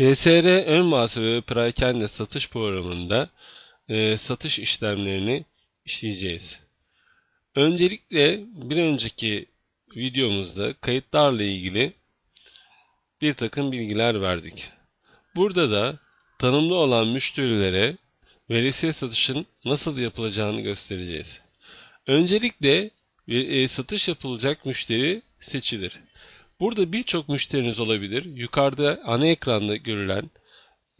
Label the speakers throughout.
Speaker 1: BSR ön muhasebe ve perakende satış programında e, satış işlemlerini işleyeceğiz. Öncelikle bir önceki videomuzda kayıtlarla ilgili bir takım bilgiler verdik. Burada da tanımlı olan müşterilere veresiye satışın nasıl yapılacağını göstereceğiz. Öncelikle e, satış yapılacak müşteri seçilir. Burada birçok müşteriniz olabilir. Yukarıda ana ekranda görülen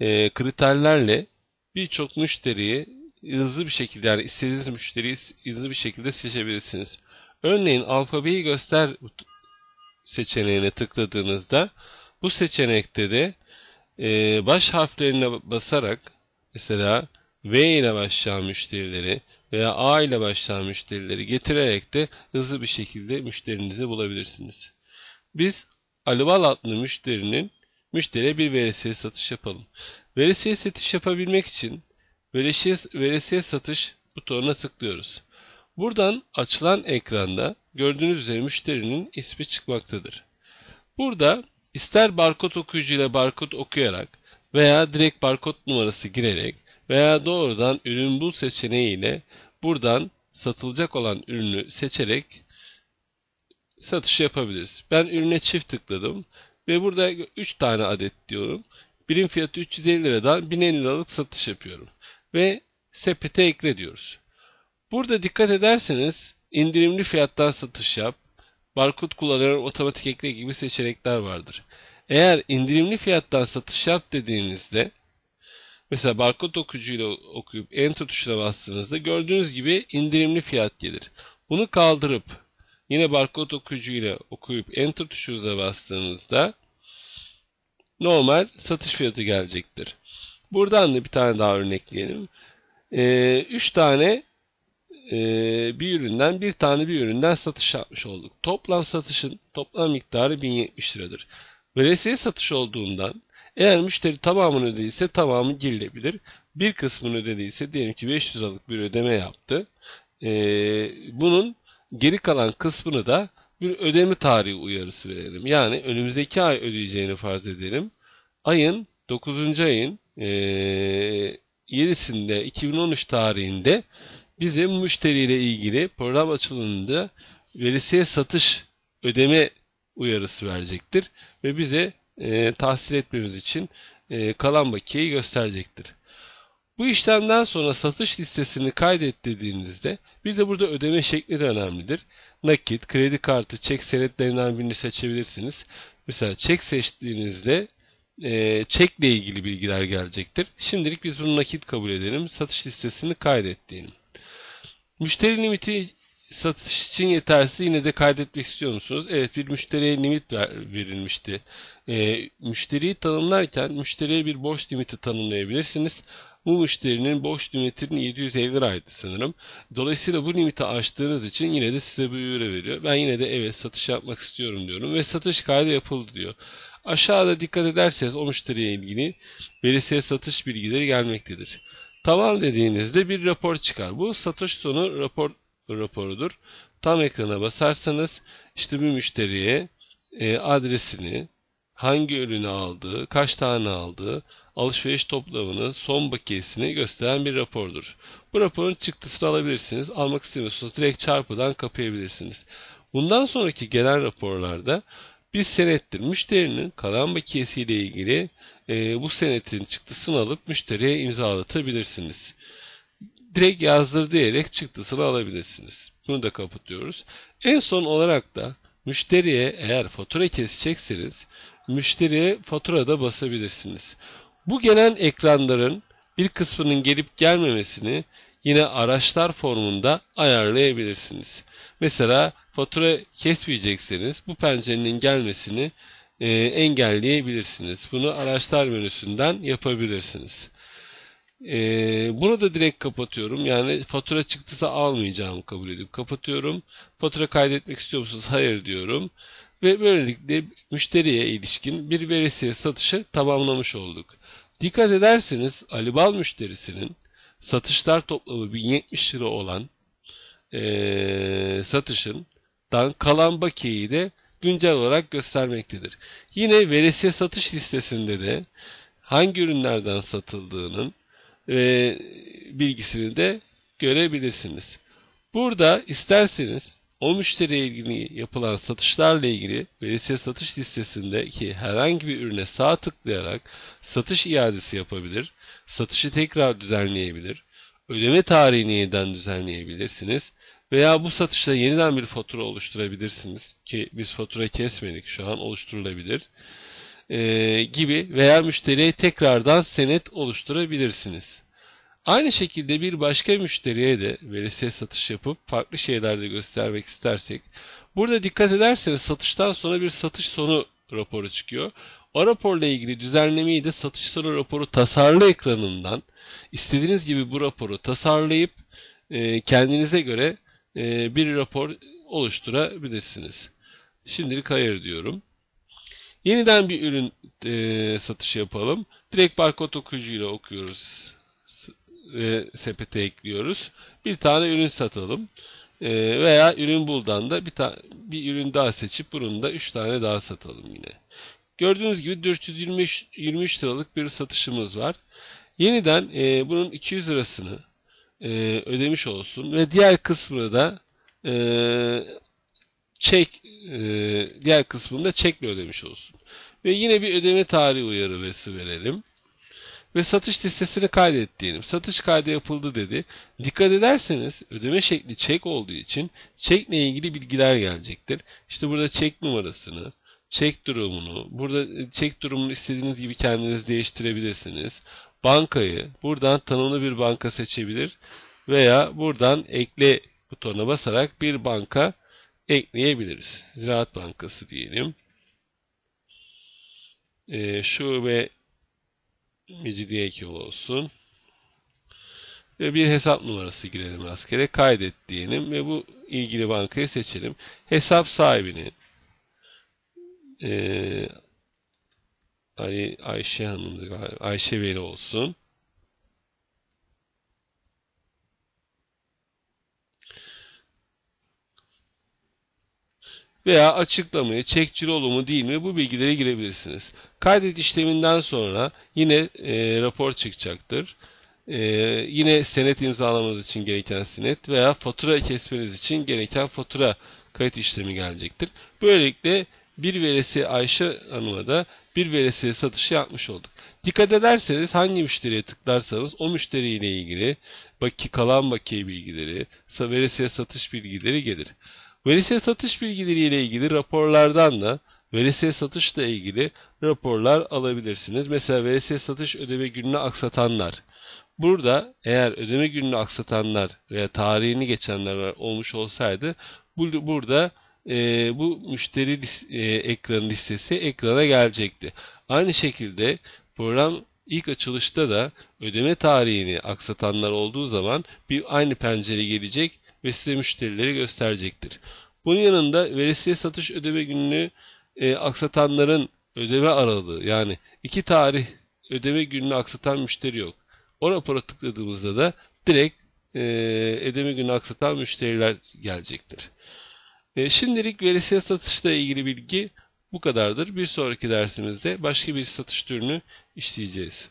Speaker 1: e, kriterlerle birçok müşteriyi hızlı bir şekilde yani istediğiniz müşteriyi hızlı bir şekilde seçebilirsiniz. Örneğin alfabeyi göster seçeneğine tıkladığınızda bu seçenekte de e, baş harflerine basarak mesela V ile başlayan müşterileri veya A ile başlayan müşterileri getirerek de hızlı bir şekilde müşterinizi bulabilirsiniz. Biz Alival adlı müşterinin müşteriye bir veresiye satış yapalım. Veresiye satış yapabilmek için veresiye, veresiye satış butonuna tıklıyoruz. Buradan açılan ekranda gördüğünüz üzere müşterinin ismi çıkmaktadır. Burada ister barkod okuyucuyla barkod okuyarak veya direkt barkod numarası girerek veya doğrudan ürün bul seçeneğiyle buradan satılacak olan ürünü seçerek satış yapabiliriz. Ben ürüne çift tıkladım ve burada 3 tane adet diyorum. Birim fiyatı 350 liradan 1050 liralık satış yapıyorum. Ve sepete ekle diyoruz. Burada dikkat ederseniz indirimli fiyattan satış yap, barkod kullanarak otomatik ekle gibi seçenekler vardır. Eğer indirimli fiyattan satış yap dediğinizde mesela barkod okuyucuyla okuyup enter tuşuna bastığınızda gördüğünüz gibi indirimli fiyat gelir. Bunu kaldırıp yine barkod okuyucuyla okuyup enter tuşunuza bastığınızda normal satış fiyatı gelecektir. Buradan da bir tane daha örnekleyelim. 3 ee, tane e, bir üründen bir tane bir üründen satış yapmış olduk. Toplam satışın toplam miktarı 1070 liradır. Veresiye satış olduğundan eğer müşteri tamamını ödediyse tamamı girilebilir. Bir kısmını ödediyse diyelim ki 500 liralık bir ödeme yaptı. Ee, bunun geri kalan kısmını da bir ödeme tarihi uyarısı verelim. Yani önümüzdeki ay ödeyeceğini farz edelim. Ayın 9. ayın e, 7'sinde 2013 tarihinde bize müşteriyle ilgili program açılımında verisiye satış ödeme uyarısı verecektir ve bize e, tahsil etmemiz için e, kalan bakiyeyi gösterecektir. Bu işlemden sonra satış listesini kaydet dediğinizde bir de burada ödeme şekli önemlidir. Nakit, kredi kartı, çek senetlerinden birini seçebilirsiniz. Mesela çek seçtiğinizde e, çekle ilgili bilgiler gelecektir. Şimdilik biz bunu nakit kabul edelim. Satış listesini kaydet diyelim. Müşteri limiti satış için yetersiz yine de kaydetmek istiyor musunuz? Evet bir müşteriye limit ver, verilmişti. E, müşteriyi tanımlarken müşteriye bir boş limiti tanımlayabilirsiniz. Bu müşterinin boş limitinin 750 liraydı sanırım. Dolayısıyla bu limiti aştığınız için yine de size bir uyarı veriyor. Ben yine de evet satış yapmak istiyorum diyorum ve satış kaydı yapıldı diyor. Aşağıda dikkat ederseniz o müşteriye ilgili verisiye satış bilgileri gelmektedir. Tamam dediğinizde bir rapor çıkar. Bu satış sonu rapor raporudur. Tam ekrana basarsanız işte bir müşteriye e, adresini, hangi ürünü aldığı, kaç tane aldığı, alışveriş toplamını, son bakiyesini gösteren bir rapordur. Bu raporun çıktısını alabilirsiniz. Almak istemiyorsanız direkt çarpıdan kapayabilirsiniz. Bundan sonraki gelen raporlarda bir senettir. Müşterinin kalan bakiyesiyle ilgili e, bu senetin çıktısını alıp müşteriye imzalatabilirsiniz. Direkt yazdır diyerek çıktısını alabilirsiniz. Bunu da kapatıyoruz. En son olarak da müşteriye eğer fatura kesecekseniz müşteriye faturada basabilirsiniz. Bu gelen ekranların bir kısmının gelip gelmemesini yine araçlar formunda ayarlayabilirsiniz. Mesela fatura kesmeyecekseniz bu pencerenin gelmesini e, engelleyebilirsiniz. Bunu araçlar menüsünden yapabilirsiniz. E, bunu da direkt kapatıyorum. Yani fatura çıktısı almayacağımı kabul edip kapatıyorum. Fatura kaydetmek istiyor musunuz? Hayır diyorum. Ve böylelikle müşteriye ilişkin bir verisiye satışı tamamlamış olduk. Dikkat ederseniz Alibal müşterisinin satışlar toplamı 1070 lira olan e, satışın dan kalan bakiyeyi de güncel olarak göstermektedir. Yine veresiye satış listesinde de hangi ürünlerden satıldığının e, bilgisini de görebilirsiniz. Burada isterseniz o müşteriye ilgili yapılan satışlarla ilgili verisiye satış listesindeki herhangi bir ürüne sağ tıklayarak satış iadesi yapabilir, satışı tekrar düzenleyebilir, ödeme tarihini yeniden düzenleyebilirsiniz veya bu satışta yeniden bir fatura oluşturabilirsiniz ki biz fatura kesmedik şu an oluşturulabilir ee, gibi veya müşteriye tekrardan senet oluşturabilirsiniz. Aynı şekilde bir başka müşteriye de verisiye satış yapıp farklı şeyler de göstermek istersek burada dikkat ederseniz satıştan sonra bir satış sonu raporu çıkıyor. O raporla ilgili düzenlemeyi de satış sonu raporu tasarlı ekranından istediğiniz gibi bu raporu tasarlayıp e, kendinize göre e, bir rapor oluşturabilirsiniz. Şimdilik hayır diyorum. Yeniden bir ürün e, satışı yapalım. Direkt barkod okuyucuyla okuyoruz ve sepete ekliyoruz. Bir tane ürün satalım. E, veya ürün buldan da bir, bir ürün daha seçip bunun da 3 tane daha satalım yine. Gördüğünüz gibi 423 23 liralık bir satışımız var. Yeniden e, bunun 200 lirasını e, ödemiş olsun ve diğer kısmını da e, çek e, diğer kısmını çekle ödemiş olsun. Ve yine bir ödeme tarihi uyarısı verelim. Ve satış listesini kaydet diyelim. Satış kaydı yapıldı dedi. Dikkat ederseniz ödeme şekli çek olduğu için çekle ilgili bilgiler gelecektir. İşte burada çek numarasını, çek durumunu, burada çek durumunu istediğiniz gibi kendiniz değiştirebilirsiniz. Bankayı, buradan tanımlı bir banka seçebilir veya buradan ekle butonuna basarak bir banka ekleyebiliriz. Ziraat Bankası diyelim. E, şube Mecidiyeköy olsun. Ve bir hesap numarası girelim askere. Kaydet diyelim ve bu ilgili bankayı seçelim. Hesap sahibini e, Ali Ayşe Hanım Ayşe Veli olsun. Veya açıklamayı, çek cirolu mu değil mi bu bilgileri girebilirsiniz. Kaydet işleminden sonra yine e, rapor çıkacaktır. E, yine senet imzalamanız için gereken senet veya fatura kesmeniz için gereken fatura kayıt işlemi gelecektir. Böylelikle bir veresi Ayşe Hanım'a da bir veresi satışı yapmış olduk. Dikkat ederseniz hangi müşteriye tıklarsanız o müşteriyle ilgili baki, kalan bakiye bilgileri, veresiye satış bilgileri gelir. Verisiye satış bilgileriyle ilgili raporlardan da verisiye satışla ilgili raporlar alabilirsiniz. Mesela verisiye satış ödeme gününü aksatanlar. Burada eğer ödeme gününü aksatanlar veya tarihini geçenler olmuş olsaydı bu, burada e, bu müşteri lis, e, ekranı listesi ekrana gelecekti. Aynı şekilde program ilk açılışta da ödeme tarihini aksatanlar olduğu zaman bir aynı pencere gelecek ve size müşterileri gösterecektir. Bunun yanında veresiye satış ödeme gününü e, aksatanların ödeme aralığı yani iki tarih ödeme gününü aksatan müşteri yok. O rapora tıkladığımızda da direkt e, ödeme günü aksatan müşteriler gelecektir. E, şimdilik veresiye satışla ilgili bilgi bu kadardır. Bir sonraki dersimizde başka bir satış türünü işleyeceğiz.